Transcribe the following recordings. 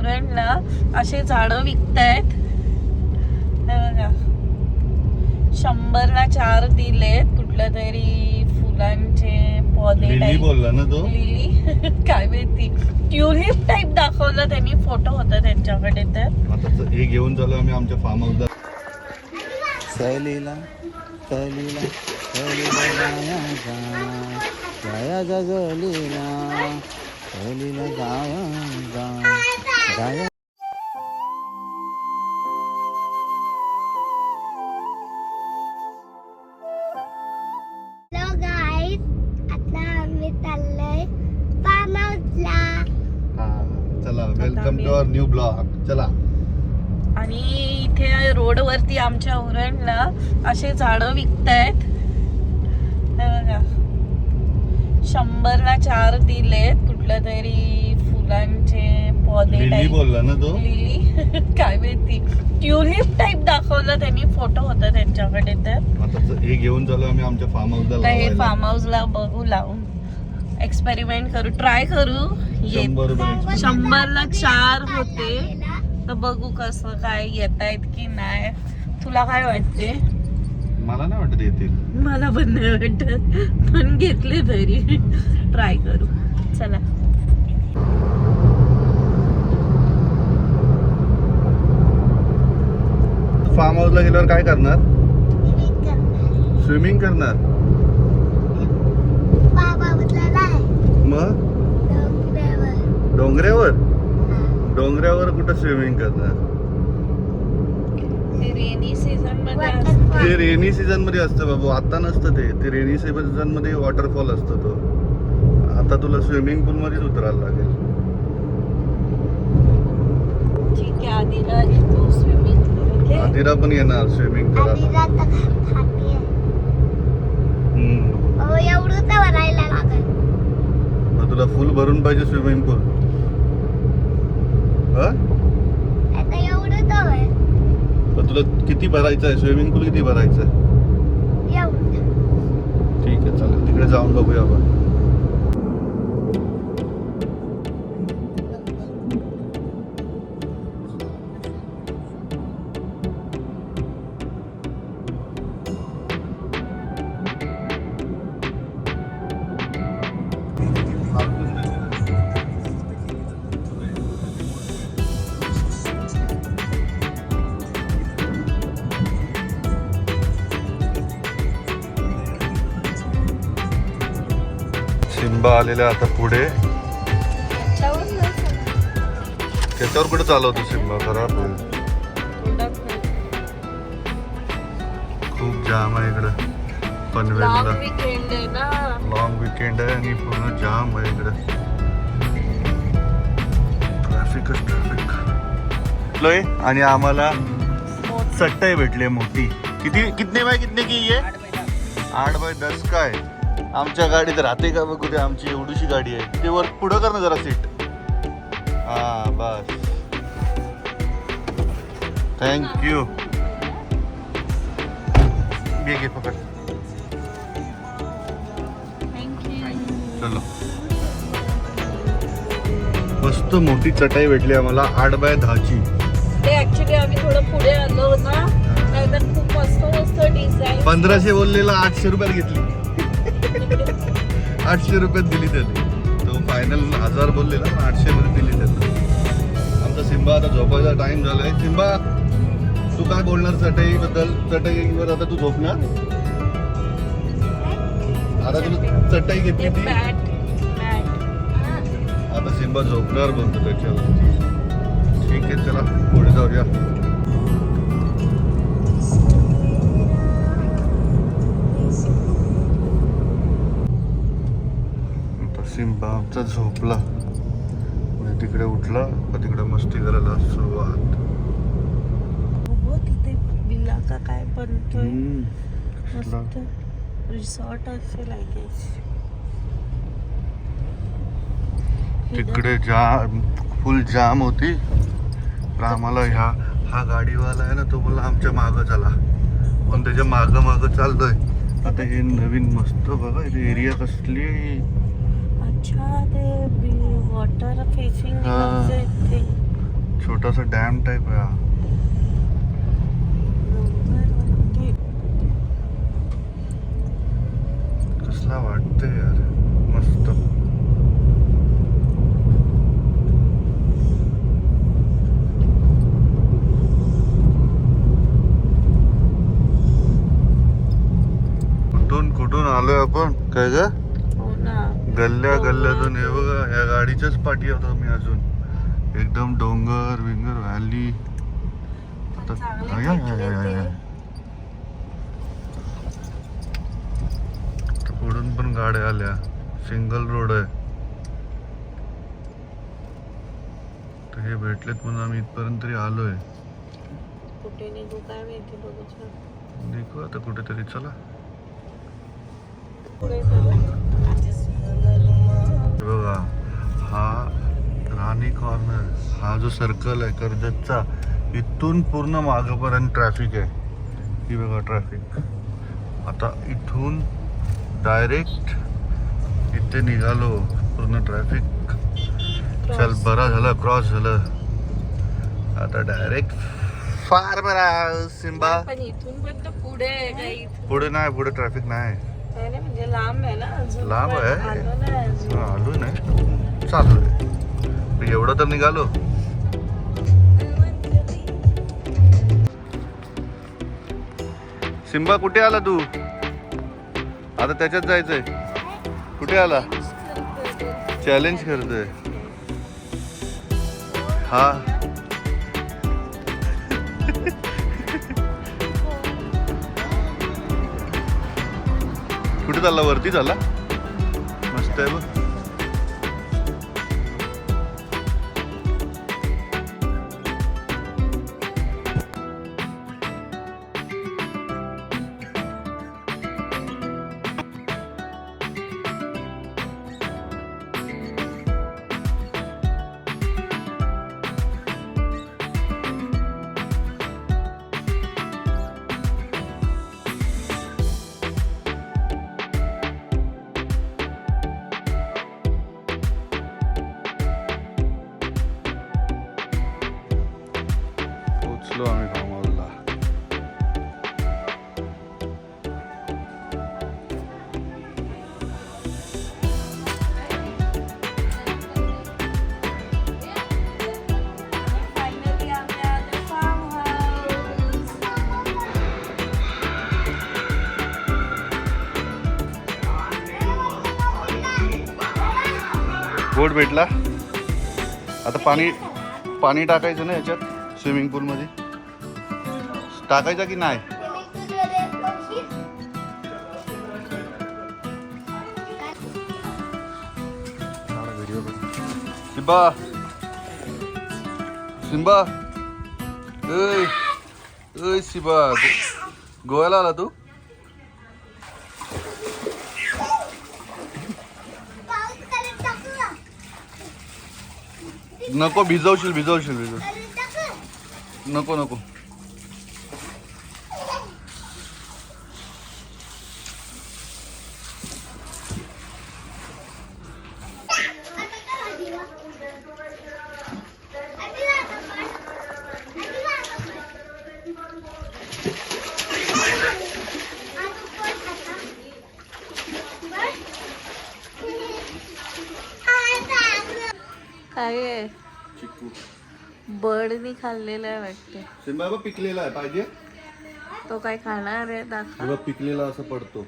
उरणला असे झाडं विकतायत. बघा. शंभरला चार दिलेत. कुठल्या तरी फुलांचे पौधे लिली type. बोलला ना तो? लिली? काय माहिती. ट्युलिप टाईप दाखवलं त्यांनी. फोटो होता त्यांच्याकडे तर. हे घेऊन चालू आम्ही आमच्या फार्म हाऊसला सहलीला सहलीला सहलीला जाया जा. जगलीला सहलीला जाया जा. हाऊसला चला welcome to our new blog चला. आणि इथे रोडवरती आमच्या उरणला असे झाडं विकतायत. हे बघा. शंभरला चार दिलेत कुठल्या तरी फुलांचे पौधे लिली type. बोलला ना तो. लिली. काय माहिती. ट्युलिप टाईप दाखवलं त्यांनी फोटो होता त्यांच्याकडे तर. हे घेऊन चालू आम्ही आमच्या फार्म हाऊसला हे. फार्म हाऊसला बघू लावून एक्सपेरिमेंट करू. ट्राय करू. येत. शंभरला चार होते. तर बघू कसं काय येत आहेत की नाही. तुला काय वाटते? मला नाही वाटत येतील. मला पण नाही वाटत. पण घेतले तरी. ट्राय करू. चला. फार्म हाऊसला गेल्यावर काय करणार? स्विमिंग करणार. मग? डोंगरावर. डोंगऱ्यावर डोंगऱ्यावर कुठं स्विमिंग करणार? रेनी सीझनमध्ये Waterfall. असतं. ते रेनी सीझनमध्ये असतं बाबू आता नसतं ते. ते रेनी सीझनमध्ये वॉटरफॉल असतो तो. आता तुला स्विमिंग पूल मध्येच उतरायला लागेल. ठीक आहे आधी आदिरा पण येणार स्विमिंग करायला रात खाती आहे हम्म. अहो एवढं तर भरायला लागेल. मग तुला फुल भरून पाहिजे स्विमिंग पूल आता एवढं तर आहे तुला किती भरायचं आहे? स्विमिंग पूल किती भरायचं आहे? एवढं. ठीक आहे चालेल. तिकडे जाऊन बघूया आपण. सिम्बा आलेला आता पुढे. त्याच्यावर कुठे चालवतो सिम्बा? खराब खूप जाम आहे इकडं. पनवेलला. लॉंग विकेंड आहे आणि पूर्ण जाम आहे इकडं. ट्रॅफिकच ट्रॅफिक लोय आणि आम्हाला चट्टाई भेटली मोठी. किती कितने बाय कितने की आठ बाय दस काय? आमच्या गाडीत राहते का बघू दे आमची एवढीशी गाडी आहे. ते वर पुढं कर ना जरा सीट हा बस. थँक्यू घे घे पकड. चलो. मस्त मोठी चटाई भेटली आम्हाला आठ बाय दहाची. ते ऍक्च्युली आम्ही थोडं पुढे आलो ना नाहीतर खूप मस्त मस्त डिझाईन पंधराशे बोललेला आठशे रुपयात घेतली. आठशे रुपयात दिली त्याने. तो फायनल हजार बोललेला पण आठशे मध्ये दिली त्याला आमचा सिम्बा आता झोपायचा टाइम झालाय. सिम्बा तू काय बोलणार चटई बद्दल चटईवर आता तू झोपणार? आता तुला चटई घेतली ती? आता सिम्बा झोपणार बोलतो त्याच्यावर ठीक आहे चला पुढे जाऊया. आमचा झोपला. म्हणजे तिकडे उठला तिकडे मस्ती करायला सुरुवात? तिथे बिल्ला का काय बनतोय? हम्म. कसला? मस्त रिसॉर्ट असेल आय गेस तिकडे जाम फुल जाम होती. तर आम्हाला ह्या हा गाडीवाला आहे ना तो बोलला आमच्या मागं चला. पण त्याच्या मागं मागं चाललोय. आता हे नवीन मस्त बघा इथे एरिया कसली. अच्छा ते वॉटर फेसिंग. ते. छोटासा डॅम टाईप आहे हा. कसला वाटतंय यार मस्त. कुठून कुठून आलोय आपण? काय ग? ना गल्ल्या गल्ल्यातून हे बघा या गाडीच्याच पाठी होतो मी अजून. एकदम डोंगर विंगर व्हॅली आता- पुढून पण गाड्या आल्या. सिंगल रोड आहे. तर हे भेटलेत म्हणून आम्ही इथपर्यंत तरी आलोय. कुठे निघू काय माहिती बघू आता कुठेतरी चला. राणी कॉर्नर हा जो सर्कल आहे कर्जतचा इथून पूर्ण मागपर्यंत ट्रॅफिक आहे. ही बघा ट्रॅफिक आता इथून डायरेक्ट इथे निघालो पूर्ण ट्रॅफिक चल बरा झालं क्रॉस झालं. आता डायरेक्ट फार बरा सिम्बा पण इथून पण तर पुढे आहे काही. पुढे नाही पुढे ट्रॅफिक नाही. म्हणजे लांब आहे ना अजून. लांब आहे? आलो नाही अजून. हा, आलो नाही चालू आहे. एवढं तर निघालो. सिम्बा कुठे आला तू? आता त्याच्यात जायचंय. कुठे आला? चॅलेंज करतोय. हा. कुठे चालला? वरती चालला? मस्त आहे बघ. बोट भेटला. आता पाणी पाणी टाकायचं ना याच्यात स्विमिंग पूल मध्ये? टाकायचं की नाही? Video Simba. सिम्बा ऐ सिम्बा. गोव्याला आला तू? नको भिजवशील भिजवशील भिजव. नको नको. काय आहे बर्डनी खाल्लेलं आहे वाटते. सिम्बा बघ पिकलेला आहे पाहिजे? तो काय खाणार आहे? दाखव. बघ पिकलेला असं पडतो.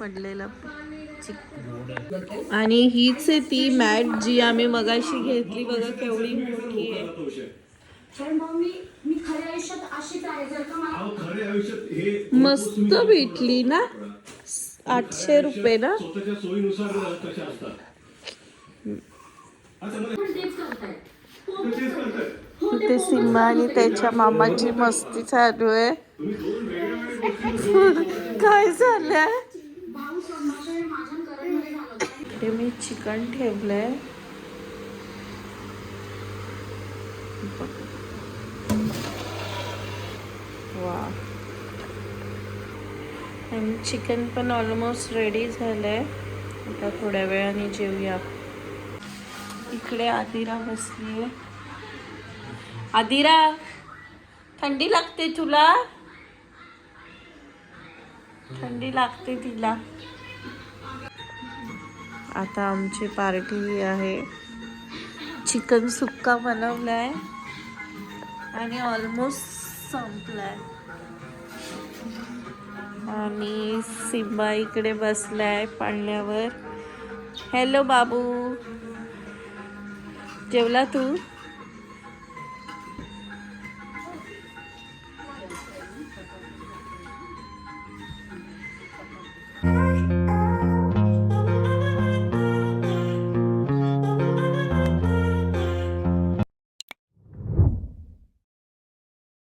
पडलेला चिक. आणि हीच आहे ती मॅट जी आम्ही मगाशी घेतली. बघा केवढी मोठी आहे. मस्त भेटली ना? आठशे रुपये ना? ते सिम्मा आणि त्याच्या मामाची मस्ती चालू आहे. काय झालंय? इकडे मी चिकन ठेवलंय. वा. आणि चिकन पण ऑलमोस्ट रेडी झालंय. आता थोड्या वेळाने जेवूया इकडे आदिरा बसली आहे आदिरा थंडी लागते तुला? थंडी लागते तिला. आता आमची पार्टी आहे. चिकन सुक्का बनवलाय. आणि ऑलमोस्ट संपलाय. आणि सिम्बा इकडे बसलाय पाळण्यावर. हॅलो बाबू. जेवला तू?